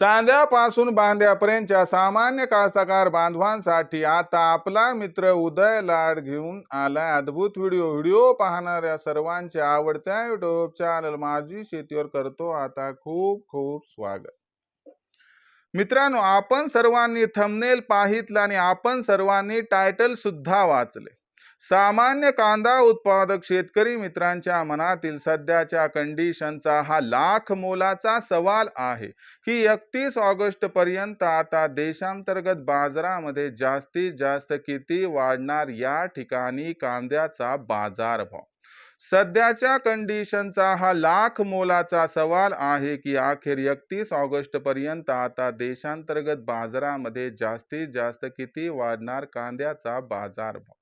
चांद्यापासून बांद्यापर्यंतच्या सामान्य कास्तकार बांधवांसाठी आता आपला मित्र उदय लाड घेऊन आलाय अद्भुत व्हिडिओ. व्हिडिओ पाहणाऱ्या सर्वांच्या आवडत्या युट्यूब चॅनल माझी शेतीवर करतो आता खूप खूप स्वागत. मित्रांनो आपण सर्वांनी थंबनेल पाहितलं आणि आपण सर्वांनी टायटल सुद्धा वाचले. सामान्य कांदा उत्पादक शेतकरी मित्रांच्या मनातील सध्याच्या कंडिशनचा हा लाख मोलाचा सवाल आहे. की एकतीस ऑगस्ट पर्यंत आता देशांतर्गत बाजारामध्ये जास्तीत जास्त किती वाढणार या ठिकाणी कांद्याचा बाजारभाव? सध्याच्या कंडिशनचा हा लाख मोलाचा सवाल आहे की अखेर एकतीस ऑगस्ट पर्यंत आता देशांतर्गत बाजारामध्ये जास्तीत जास्त किती वाढणार कांद्याचा बाजारभाव?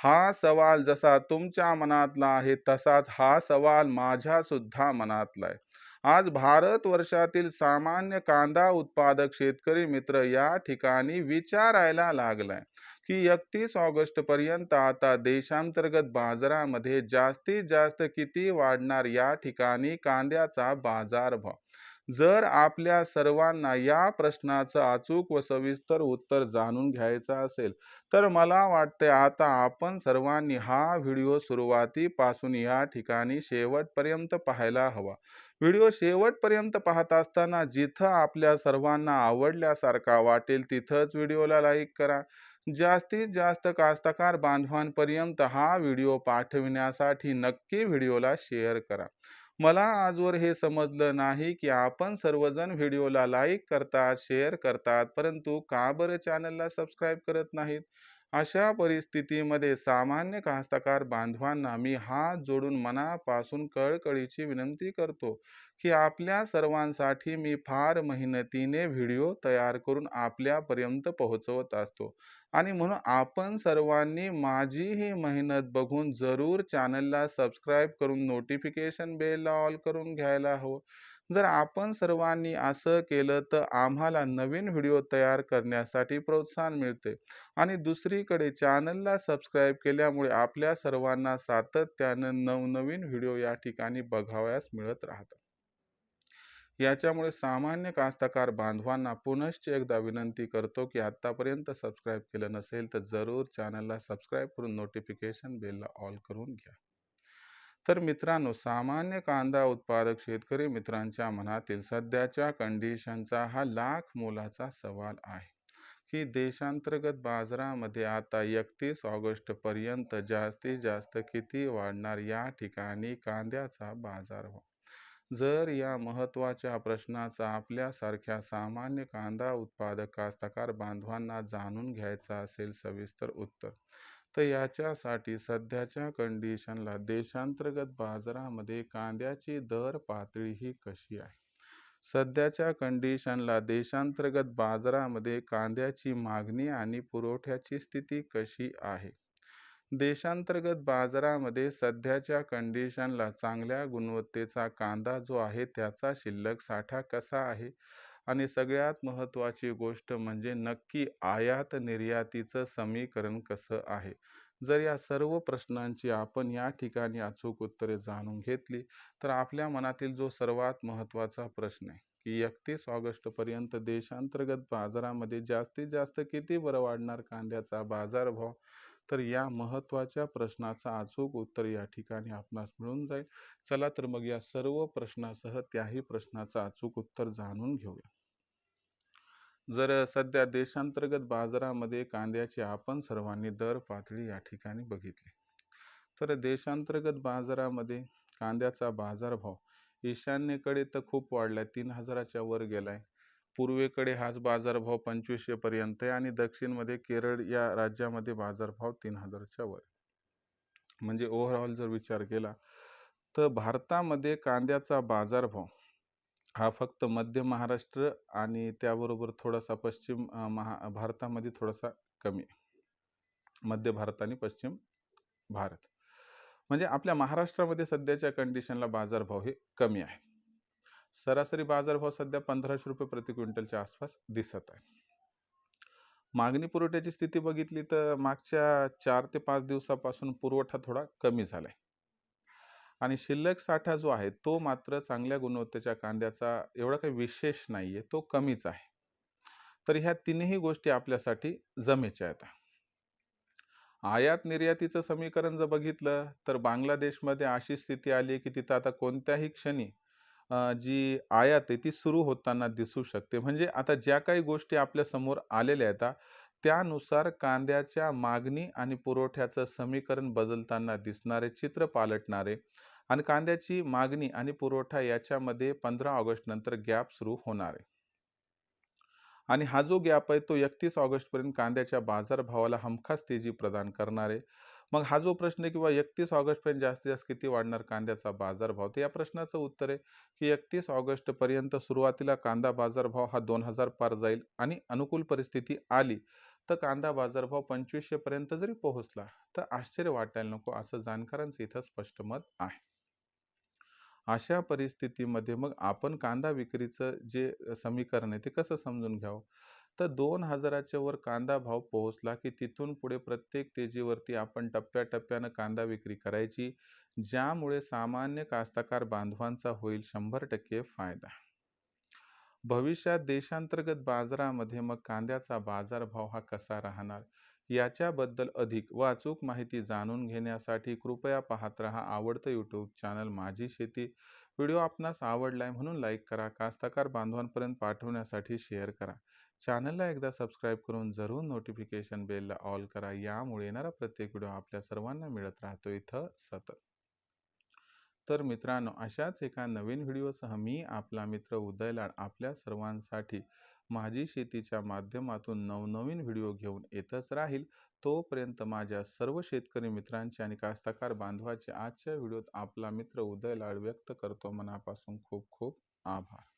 हा सवाल जसा तुमच्या मनातला आहे तसाच हा सवाल माझ्या सुद्धा मनातला आहे. आज भारत वर्षातील सामान्य कांदा उत्पादक शेतकरी मित्र या ठिकाणी विचारायला लागलाय की एकतीस ऑगस्ट पर्यंत आता देशांतर्गत बाजारामध्ये जास्तीत जास्त किती वाढणार या ठिकाणी कांद्याचा बाजारभाव? जर आपल्या सर्वांना या प्रश्नाचं अचूक व सविस्तर उत्तर जाणून घ्यायचं असेल तर मला वाटते आता आपण सर्वांनी हा व्हिडिओ सुरुवातीपासून या ठिकाणी शेवटपर्यंत पाहायला हवा. व्हिडिओ शेवटपर्यंत पाहत असताना जिथं आपल्या सर्वांना आवडल्यासारखा वाटेल तिथंच व्हिडिओला लाईक करा. जास्तीत जास्त कास्तकार बांधवांपर्यंत हा व्हिडिओ पाठविण्यासाठी नक्की व्हिडिओला शेअर करा. मला आजवर हे समजलं नाही की आपण सर्वजण व्हिडिओला लाईक करतात शेअर करतात परंतु का बरं चॅनलला सबस्क्राईब करत नाहीत? अशा परिस्थितीमध्ये सामान्य कास्तकार बांधवांना मी हात जोडून मनापासून कळकळीची विनंती करतो की आपल्या सर्वांसाठी मी फार मेहनतीने व्हिडिओ तयार करून आपल्यापर्यंत पोहोचवत असतो. आणि म्हणून आपण सर्वांनी माझी ही मेहनत बघून जरूर चॅनलला सबस्क्राईब करून नोटिफिकेशन बेलला ऑल करून घ्यायला हवं. जर आपण सर्वांनी असं केलं तर आम्हाला नवीन व्हिडिओ तयार करण्यासाठी प्रोत्साहन मिळते. आणि दुसरीकडे चॅनलला सबस्क्राईब केल्यामुळे आपल्या सर्वांना सातत्यानं नवनवीन व्हिडिओ या ठिकाणी बघावयास मिळत राहतात याच्यामुळे सामान्य कास्तकार बांधवांना पुनश्च एकदा विनंती करतो की आत्तापर्यंत सबस्क्राईब केलं नसेल तर जरूर चॅनलला सबस्क्राईब करून नोटिफिकेशन बेलला ऑल करून घ्या. तर मित्रांनो सामान्य कांदा उत्पादक शेतकरी मित्रांच्या मनातील सध्याच्या कंडिशनचा हा लाख मोलाचा सवाल आहे की देशांतर्गत बाजारामध्ये आता एकतीस ऑगस्टपर्यंत जास्तीत जास्त किती वाढणार या ठिकाणी कांद्याचा बाजारभाव हो? जर या महत्त्वाच्या प्रश्नाचा आपल्यासारख्या सामान्य कांदा उत्पादक कास्तकार बांधवांना जाणून घ्यायचा असेल सविस्तर उत्तर तर याच्यासाठी सध्याच्या कंडिशनला देशांतर्गत बाजारामध्ये कांद्याची दर पातळी ही कशी आहे? सध्याच्या कंडिशनला देशांतर्गत बाजारामध्ये कांद्याची मागणी आणि पुरवठ्याची स्थिती कशी आहे? देशांतर्गत बाजारामध्ये सध्याच्या कंडिशनला चांगल्या गुणवत्तेचा कांदा जो आहे त्याचा शिल्लक साठा कसा आहे? आणि सगळ्यात महत्त्वाची गोष्ट म्हणजे नक्की आयात निर्यातीचं समीकरण कसं आहे? जर या सर्व प्रश्नांची आपण या ठिकाणी अचूक उत्तरे जाणून घेतली तर आपल्या मनातील जो सर्वात महत्त्वाचा प्रश्न आहे की एकतीस ऑगस्टपर्यंत देशांतर्गत बाजारामध्ये जास्तीत जास्त किती बरं वाढणार कांद्याचा बाजारभाव? तर या महत्त्वाच्या प्रश्नाचा अचूक उत्तर या ठिकाणी आपणास मिळून जाईल. चला तर मग या सर्व प्रश्नासह त्याही प्रश्नाचं अचूक उत्तर जाणून घेऊया. जर सध्या देशांतर्गत बाजारामध्ये कांद्याची आपण सर्वांनी दर पातळी या ठिकाणी बघितली. तर देशांतर्गत बाजारामध्ये कांद्याचा बाजारभाव ईशान्येकडे तर खूप वाढलाय तीन हजाराच्या वर गेलाय. पूर्वेकडे हाच बाजारभाव पंचवीसशे पर्यंत आहे आणि दक्षिणमध्ये केरळ या राज्यामध्ये बाजारभाव तीन हजारच्या वर म्हणजे ओव्हरऑल जर विचार केला तर भारतामध्ये कांद्याचा बाजारभाव हा फक्त मध्य महाराष्ट्र आणि त्याबरोबर थोडासा पश्चिम महा भारतामध्ये थोडासा कमी मध्य भारत आणि पश्चिम भारत. म्हणजे आपल्या महाराष्ट्रामध्ये सध्याच्या कंडिशनला बाजारभाव हे कमी आहे. सरासरी बाजारभाव सध्या पंधराशे रुपये प्रति क्विंटलच्या आसपास दिसत आहे. मागणी पुरवठ्याची स्थिती बघितली तर मागच्या चार ते पाच दिवसापासून पुरवठा थोडा कमी झालाय. आणि शिल्लक साठा जो आहे तो मात्र चांगल्या गुणवत्तेच्या कांद्याचा एवढा काही विशेष नाही आहे तो कमीच आहे. तर ह्या तिन्ही गोष्टी आपल्यासाठी जमेच्या आहेत. आयात निर्यातीचं समीकरण जर बघितलं तर बांगलादेशमध्ये अशी स्थिती आली की तिथं आता कोणत्याही क्षणी जी आयात आहे ती सुरू होताना दिसू शकते. म्हणजे आता ज्या काही गोष्टी आपल्यासमोर आलेल्या आहेत त्यानुसार कांद्याच्या मागणी आणि पुरवठ्याचं समीकरण बदलताना दिसणारे चित्र पालटणारे आणि कांद्याची मागणी आणि पुरवठा याच्यामध्ये पंधरा ऑगस्ट नंतर गॅप सुरू होणार आहे. आणि हा जो गॅप आहे तो एकतीस ऑगस्टपर्यंत कांद्याच्या बाजारभावाला हमखास तेजी प्रदान करणार आहे. मग हा जो प्रश्न किंवा एकतीस ऑगस्टपर्यंत जास्तीत जास्त किती वाढणार कांद्याचा बाजारभाव तर या प्रश्नाचं उत्तर आहे की एकतीस ऑगस्टपर्यंत सुरुवातीला कांदा बाजारभाव हा दोन हजार पार जाईल आणि अनुकूल परिस्थिती आली तर कांदा बाजारभाव पंचवीसशेपर्यंत जरी पोहोचला तर आश्चर्य वाटायला नको असं जाणकारांचं इथं स्पष्ट मत आहे. अशा परिस्थितीमध्ये मग आपण कांदा विक्रीचं जे समीकरण आहे ते कसं समजून घ्यावं? तर दोन हजाराच्या वर कांदा भाव पोहोचला की तिथून पुढे प्रत्येक तेजीवरती आपण टप्प्याटप्प्यानं कांदा विक्री करायची ज्यामुळे सामान्य कास्तकार बांधवांचा होईल शंभर टक्के फायदा. भविष्यात देशांतर्गत बाजारामध्ये मग कांद्याचा बाजारभाव हा कसा राहणार? याच्याबद्दल अधिक व अचूक माहिती जाणून घेण्यासाठी कृपया पाहत रहा आवडतं यूट्यूब चॅनल माझी शेती. व्हिडिओ आपणास आवडलाय म्हणून लाईक करा कास्तकार बांधवांपर्यंत पाठवण्यासाठी शेअर करा. चॅनलला एकदा सबस्क्राईब करून जरूर नोटिफिकेशन बेलला ऑल करा. यामुळे येणारा प्रत्येक व्हिडिओ आपल्या सर्वांना मिळत राहतो. इथं सतत. तर मित्रांनो अशाच एका नवीन व्हिडिओसह मी आपला मित्र उदय लाड आपल्या सर्वांसाठी माझी शेतीच्या माध्यमातून नवनवीन व्हिडिओ घेऊन येतच राहील. तोपर्यंत माझ्या सर्व शेतकरी मित्रांचे आणि कास्तकार बांधवाचे आजच्या व्हिडिओत आपला मित्र उदय लाड व्यक्त करतो. मनापासून खूप खूप आभार.